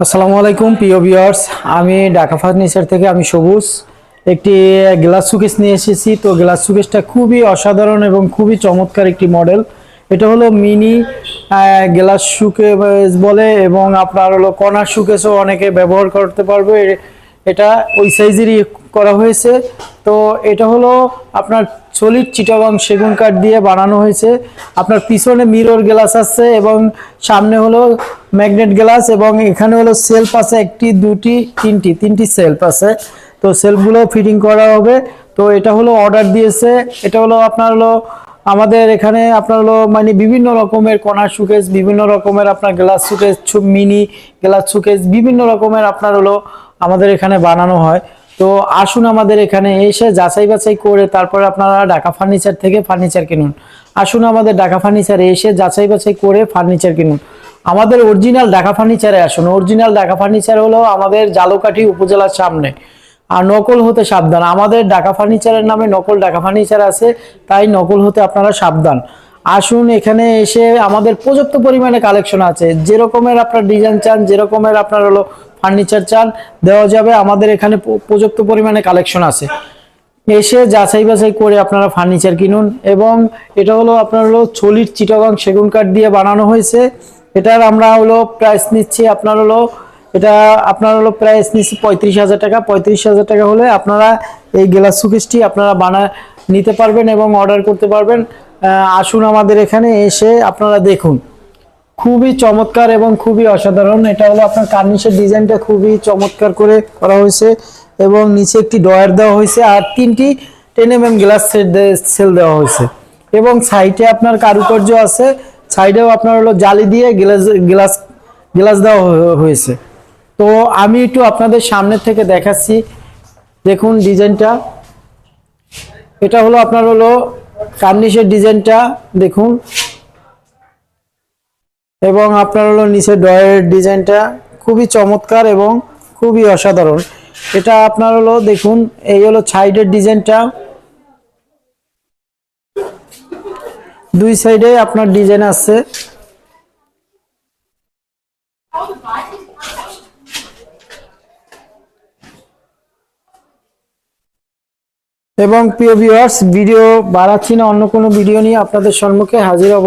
আসসালামু আলাইকুম, প্রিয় ভিউয়ার্স। আমি ঢাকা ফার্নিচার থেকে আমি সবুজ। একটি গ্লাস সুকেস নিয়ে এসেছি। তো গ্লাস সুকেসটা খুবই অসাধারণ এবং খুবই চমৎকার একটি মডেল এটা হলো মিনি গ্লাস সুকেস বলে এবং আপনার হলো কর্নার সুকেসও অনেকে ব্যবহার করতে পারবে। এটা ওই সাইজেরই করা হয়েছে। তো এটা হলো আপনার সলিড চিটাগং সেগুন কাঠ দিয়ে বানানো হয়েছে। আপনার পিছনে মিরর গ্লাস আছে এবং সামনে হলো ম্যাগনেট গ্লাস এবং এখানে হলো সেলফ আছে একটি, দুটি, তিনটি তিনটি সেলফ আছে। তো সেলফগুলো ফিটিং করা হবে। তো এটা হলো অর্ডার দিয়েছে। এটা হলো আপনার হলো আমাদের এখানে আপনার হলো মানে বিভিন্ন রকমের কণার সুকেস বিভিন্ন রকমের আপনার glass showcase mini glass showcase বিভিন্ন রকমের আপনার হলো আমাদের এখানে বানানো হয়। তো আসুন আমাদের এখানে এসে যাচাই বাছাই করে তারপরে আপনারা ঢাকা ফার্নিচার থেকে ফার্নিচার কিনুন। আসুন আমাদের ঢাকা ফার্নিচারে এসে যাচাই বাছাই করে ফার্নিচার কিনুন। আমাদের অরিজিনাল ঢাকা ফার্নিচারে আসুন। অরিজিনাল ঢাকা ফার্নিচার হলো আমাদের জালুকাঠি উপজেলার সামনে। আর নকল হতে সাবধান। আমাদের ঢাকা ফার্নিচারের নামে নকল ঢাকা ফার্নিচার আছে, তাই নকল হতে আপনারা সাবধান। আসুন এখানে এসে আমাদের পর্যাপ্ত পরিমাণে কালেকশন আছে। যেরকমের আপনার ডিজাইন চান, যেরকমের আপনার হলো ফার্নিচার চান দেওয়া যাবে। আমাদের এখানে পর্যাপ্ত পরিমাণে কালেকশন আছে। এসে যাচাই বাছাই করে আপনারা ফার্নিচার কিনুন এবং এটা হলো আপনার হলো ছলির চিটাগং সেগুন কাঠ দিয়ে বানানো হয়েছে। এটার আমরা হলো প্রাইস নিচ্ছি আপনার হলো, এটা আপনার হলো প্রাইস নিচ্ছি পঁয়ত্রিশ হাজার টাকা। পঁয়ত্রিশ হাজার টাকা হলে আপনারা এই গ্লাস সুকেসটি আপনারা বানা, নিতে পারবেন এবং অর্ডার করতে পারবেন। আসুন আমাদের এখানে এসে আপনারা দেখুন। খুবই চমৎকার এবং খুবই অসাধারণ। এটা হলো আপনার কার্নিশের ডিজাইনটা খুবই চমৎকার করে করা হয়েছে এবং নিচে একটি ডয়ার দেওয়া হয়েছে আর তিনটি ten M M glass cell দেওয়া হয়েছে। এবং সাইডে আপনার কারুকার্য আছে। সাইডেও আপনার হলো জালি দিয়ে গ্লাস গ্লাস গ্লাস দেওয়া হয়েছে। তো আমি একটু আপনাদের সামনে থেকে দেখাচ্ছি। দেখুন ডিজাইনটা। এটা হলো আপনার হলো কার্নিশের ডিজাইনটা। দেখুন। এবং আপনার হলো নিচে ডয়ের ডিজাইনটা খুবই চমৎকার এবং খুবই অসাধারণ। এটা আপনার হলো দেখুন, এই হলো সাইডের ডিজাইনটা। দুই সাইডে আপনার ডিজাইন আছে। এবং প্রিয় ভিউয়ার্স ভিডিও বাড়াচ্ছি না, অন্য কোনো ভিডিও নিয়ে আপনাদের সম্মুখে হাজির হব।